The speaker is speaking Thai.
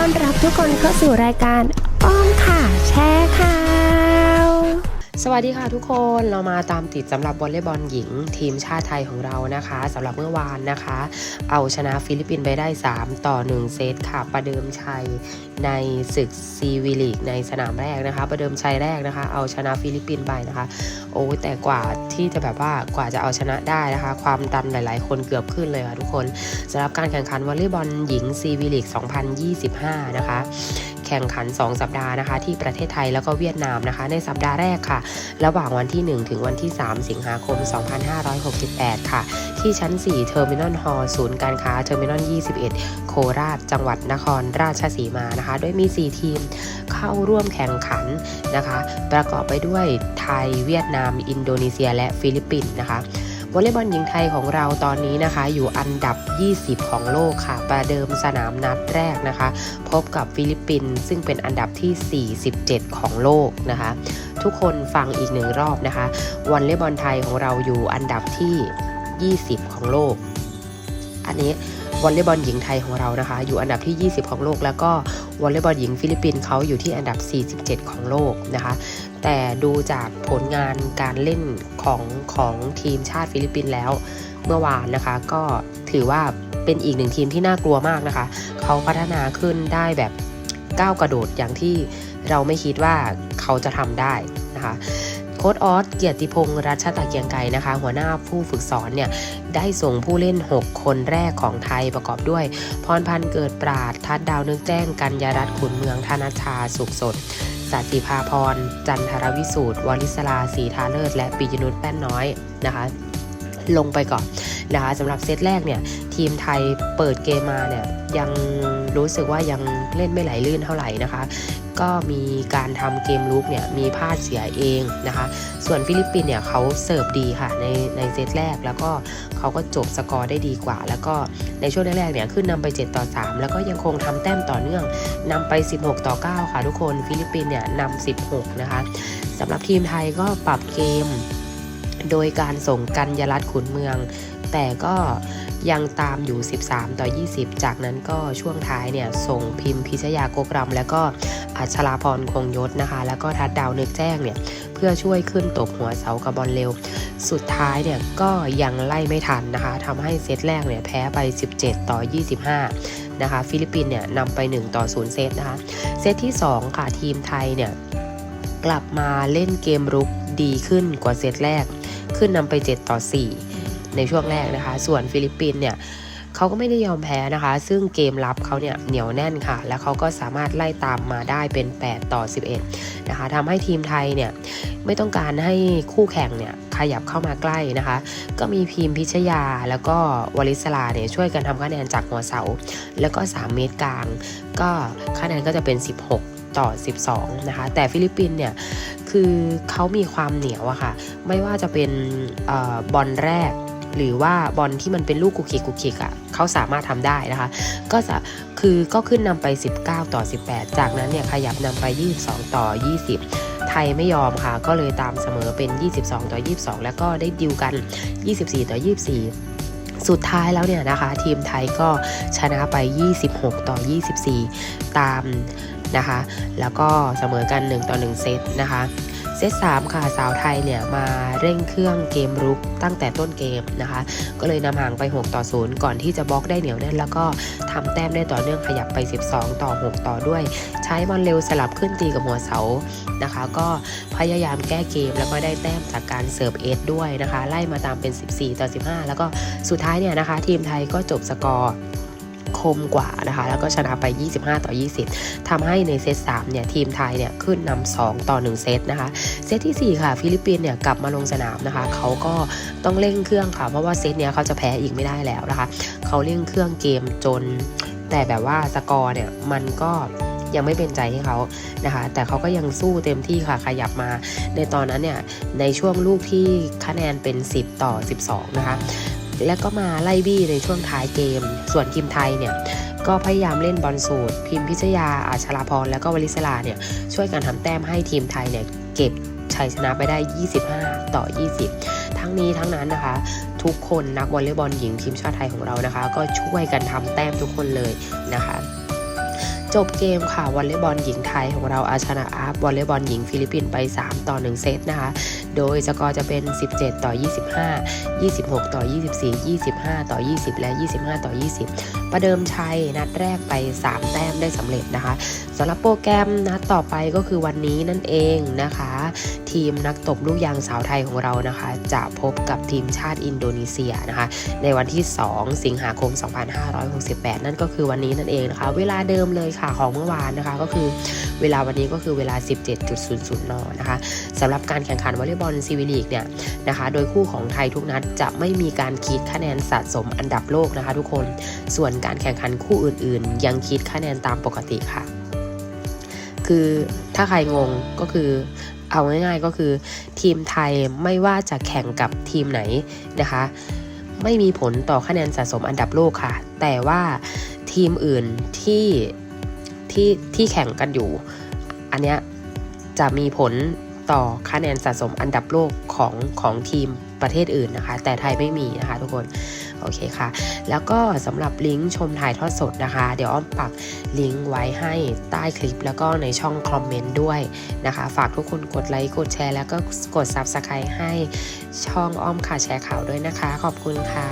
ต้อนรับทุกคนเข้าสู่รายการอ้อมค่ะ แชร์ข่ะ สวัสดีค่ะทุกคนเรามาตามติดสำหรับวอลเลย์บอลหญิง ทีมชาติไทยของเรานะคะสำหรับเมื่อวานนะคะ เอาชนะฟิลิปปินส์ไปได้ 3 ต่อ 1 เซตค่ะ ประเดิมชัยในศึกซีวีลีกในสนามแรกนะคะ ประเดิมชัยแรกนะคะ เอาชนะฟิลิปปินส์ไปนะคะ โอ้แต่กว่าที่จะแบบว่ากว่าจะเอาชนะได้นะคะ ความดันหลาย ๆ คนเกือบขึ้นเลยค่ะทุกคนสำหรับการแข่งขันวอลเลย์บอลหญิงซีวีลีก2025 นะคะ แข่งขัน 2 สัปดาห์นะคะ ที่ประเทศไทยแล้วก็เวียดนามนะคะ ในสัปดาห์แรกค่ะ ระหว่างวันที่ 1 ถึงวันที่ 3 สิงหาคม 2568 ค่ะ ที่ชั้น4เทอร์มินอลฮอลศูนย์การค้าเทอร์มินอล21 โคราช จังหวัดนครราชสีมานะคะ โดยมี 4 ทีมเข้าร่วมแข่งขันนะคะ ประกอบไปด้วยไทย เวียดนาม อินโดนีเซีย และฟิลิปปินส์นะคะ วอลเลย์บอลหญิงไทยของเราตอนนี้นะคะ อยู่อันดับ 20 ของโลกค่ะ ประเดิมสนามนัดแรกนะคะ พบกับฟิลิปปินส์ซึ่งเป็นอันดับที่ 47 ของโลกนะคะ ทุกคนฟังอีกหนึ่งรอบนะคะวอลเลย์บอลไทยของเราอยู่อันดับที่ 20 ของโลก อันนี้วอลเลย์บอลหญิงไทยของเรานะคะ อยู่อันดับที่ 20 ของโลก แล้วก็วอลเลย์บอลหญิงฟิลิปปินส์เขาอยู่ที่อันดับ 47 ของโลกนะคะ แต่ดูจากผลงานการเล่นของของทีมชาติฟิลิปปินส์แล้วเมื่อวานนะคะ ก็ถือว่าเป็นอีกหนึ่งทีมที่น่ากลัวมากนะคะ เขาพัฒนาขึ้นได้แบบก้าวกระโดดอย่างที่เราไม่คิดว่าเขาจะทำได้นะคะ โค้ดออสเกียรติพงษ์รัชตะเกียงไกรนะคะ หัวหน้าผู้ฝึกสอนเนี่ยได้ส่งผู้เล่น 6 คนแรกของไทยประกอบด้วย พรพันธ์เกิดปราดทัดดาวนึกแจ้งกัญญารัตน์ขุนเมืองธนชาสุขสดสัติภาพร จันทรวิสูตรวลิศลาสีทาเลิศและปิยนุชแป้นน้อยนะคะ ลงไปก่อนนะคะสำหรับเซตแรกเนี่ยทีมไทยเปิดเกมมาเนี่ยยังรู้สึกว่ายังเล่นไม่ไหลลื่นเท่าไหร่นะคะ ก็มีการทำเกมลุกเนี่ยมีพลาดเสียเองนะคะ ส่วนฟิลิปปินเนี่ยเขาเสิร์ฟดีค่ะในในเซตแรกแล้วก็เขาก็จบสกอร์ได้ดีกว่า แล้วก็ในช่วงแรกๆเนี่ยขึ้นนำไป 7 ต่อ 3 แล้วก็ยังคงทำแต้มต่อเนื่องนำไป 16 ต่อ 9 ค่ะทุกคนฟิลิปปินเนี่ยนำ16 นะคะสำหรับทีมไทยก็ปรับเกม โดยการส่งกัญญารัตน์ขุนเมือง แต่ก็ยังตามอยู่ 13 ต่อ 20 จากนั้นก็ช่วงท้ายเนี่ยส่งพิมพ์พิชยาโกกรำแล้วก็อัชราพรคงยศนะคะ แล้วก็ทัดดาวนึกแจ้งเนี่ยเพื่อช่วยขึ้นตบหัวเสากับบอลเร็ว สุดท้ายเนี่ยก็ยังไล่ไม่ทันนะคะทำให้เซตแรกเนี่ยแพ้ไป 17 ต่อ 25 นะคะ ฟิลิปปินส์เนี่ยนำไป 1 ต่อ 0 เซตนะคะ เซตที่ 2 ค่ะทีมไทยเนี่ยกลับมาเล่นเกมรุกดีขึ้นกว่าเซตแรก ขึ้นนำไป 7 ต่อ 4 ในช่วงแรกนะคะ ส่วนฟิลิปปินส์เนี่ยเขาก็ไม่ได้ยอมแพ้นะคะ ซึ่งเกมรับเขาเนี่ยเหนียวแน่นค่ะ แล้วเขาก็สามารถไล่ตามมาได้เป็น 8 ต่อ 11 นะคะทำให้ทีมไทยเนี่ยไม่ต้องการให้คู่แข่งเนี่ยขยับเข้ามาใกล้นะคะ ก็มีพิมพ์พิชยาแล้วก็วลิศลาเนี่ยช่วยกันทำคะแนนจากหัวเสา แล้วก็ 3 เมตรกลาง ก็คะแนนก็จะเป็น 16 ต่อ 12 นะคะ แต่ฟิลิปปินส์เนี่ยคือเขามีความเหนียวอะค่ะ ไม่ว่าจะเป็นออบอลแรก หรือว่าบอลที่มันเป็นลูกกุกิกกุกิกอะเขาสามารถทำได้นะคะ ก็จะคือก็ขึ้นนำไป 19 ต่อ 18 จากนั้นเนี่ยขยับนำไป 22 ต่อ 20 ไทยไม่ยอมค่ะ ก็เลยตามเสมอเป็น 22 ต่อ 22 แล้วก็ได้ดิวกัน 24 ต่อ 24สุดท้ายแล้วเนี่ยนะคะ ทีมไทยก็ชนะไป 26 ต่อ 24 ตาม นะคะ แล้วก็เสมอกัน 1 ต่อ 1 เซตนะคะเซต3ค่ะสาวไทยเนี่ยมาเร่งเครื่องเกมรุกตั้งแต่ต้นเกมนะคะ ก็เลยนำห่างไป 6 ต่อ 0 ก่อนที่จะบล็อกได้เหนียวแน่นแล้วก็ทำแต้มได้ต่อเนื่องขยับไป 12 ต่อ 6 ต่อด้วย ใช้บอลเร็วสลับขึ้นตีกับหัวเสานะคะ ก็พยายามแก้เกมแล้วก็ได้แต้มจากการเสิร์ฟเอสด้วยนะคะ ไล่มาตามเป็น 14 ต่อ 15 แล้วก็สุดท้ายเนี่ยนะคะ ทีมไทยก็จบสกอร์ คมกว่านะคะ แล้วก็ชนะไป 25 ต่อ 20ทำให้ในเซต3เนี่ยทีมไทยเนี่ยขึ้นนำ2ต่อ 1 เซตนะคะ เซตที่ 4 ค่ะ ฟิลิปปินส์เนี่ยกลับมาลงสนามนะคะ เขาก็ต้องเร่งเครื่องค่ะ เพราะว่าเซตเนี้ยเขาจะแพ้อีกไม่ได้แล้วนะคะ เขาเร่งเครื่องเกมจน แต่แบบว่าสกอร์เนี่ยมันก็ยังไม่เป็นใจให้เขานะคะ แต่เขาก็ยังสู้เต็มที่ค่ะ ขยับมา ในตอนนั้นเนี่ย ในช่วงลูกที่คะแนนเป็น 10 ต่อ 12 นะคะ แล้วก็มาไล่บี้ในช่วงท้ายเกม ส่วนทีมไทยเนี่ยก็พยายามเล่นบอลสูตร พิมพิชยาอาชลาพรแล้วก็วลิศลาเนี่ยช่วยกันทำแต้มให้ทีมไทยเนี่ยเก็บชัยชนะไปได้ 25 ต่อ 20 ทั้งนี้ทั้งนั้นนะคะ ทุกคนนักวอลเลย์บอลหญิงทีมชาติไทยของเรานะคะ ก็ช่วยกันทำแต้มทุกคนเลยนะคะ จบเกมค่ะวอลเลย์บอลหญิงไทยของเราอาชนะอัพวอลเลย์บอลหญิงฟิลิปปินส์ไป 3 ต่อ 1 เซตนะคะ โดยสกอร์จะเป็น 17 ต่อ 25 26 ต่อ 24 25 ต่อ 20 และ 25 ต่อ 20 ประเดิมชัยนัดแรกไป 3 แต้มได้สำเร็จนะคะสำหรับโปรแกรมนัดต่อไปก็คือวันนี้นั่นเองนะคะ ทีมนักตบลูกยางสาวไทยของเรานะคะ จะพบกับทีมชาติอินโดนีเซียนะคะ ในวันที่ 2 สิงหาคม 2568 นั่นก็คือวันนี้นั่นเองนะคะ เวลาเดิมเลยค่ะของเมื่อวานนะคะ ก็คือเวลาวันนี้ก็คือเวลา 17.00 น นะคะสำหรับการแข่งขันวอลเลย์บอลซีวิลีกเนี่ยนะคะ โดยคู่ของไทยทุกนัดจะไม่มีการคิดคะแนนสะสมอันดับโลกนะคะ ทุกคนส่วนการแข่งขันคู่อื่นๆ ยังคิดคะแนนตามปกติค่ะ คือถ้าใครงงก็คือเอาง่ายๆก็คือ ทีมไทยไม่ว่าจะแข่งกับทีมไหนนะคะ ไม่มีผลต่อคะแนนสะสมอันดับโลกค่ะ แต่ว่าทีมอื่นที่ที่ที่แข่งกันอยู่ อันเนี้ยจะมีผลต่อคะแนนสะสมอันดับโลกของของทีมประเทศอื่นนะคะ แต่ไทยไม่มีนะคะทุกคน โอเคค่ะ แล้วก็สำหรับลิงก์ชมถ่ายทอดสดนะคะ เดี๋ยวอ้อมปักลิงก์ไว้ให้ใต้คลิปแล้วก็ในช่องคอมเมนต์ด้วยนะคะ ฝากทุกคนกดไลค์กดแชร์ แล้วก็กด Subscribe ให้ช่องอ้อมค่ะแชร์ข่าวด้วยนะคะ ขอบคุณค่ะ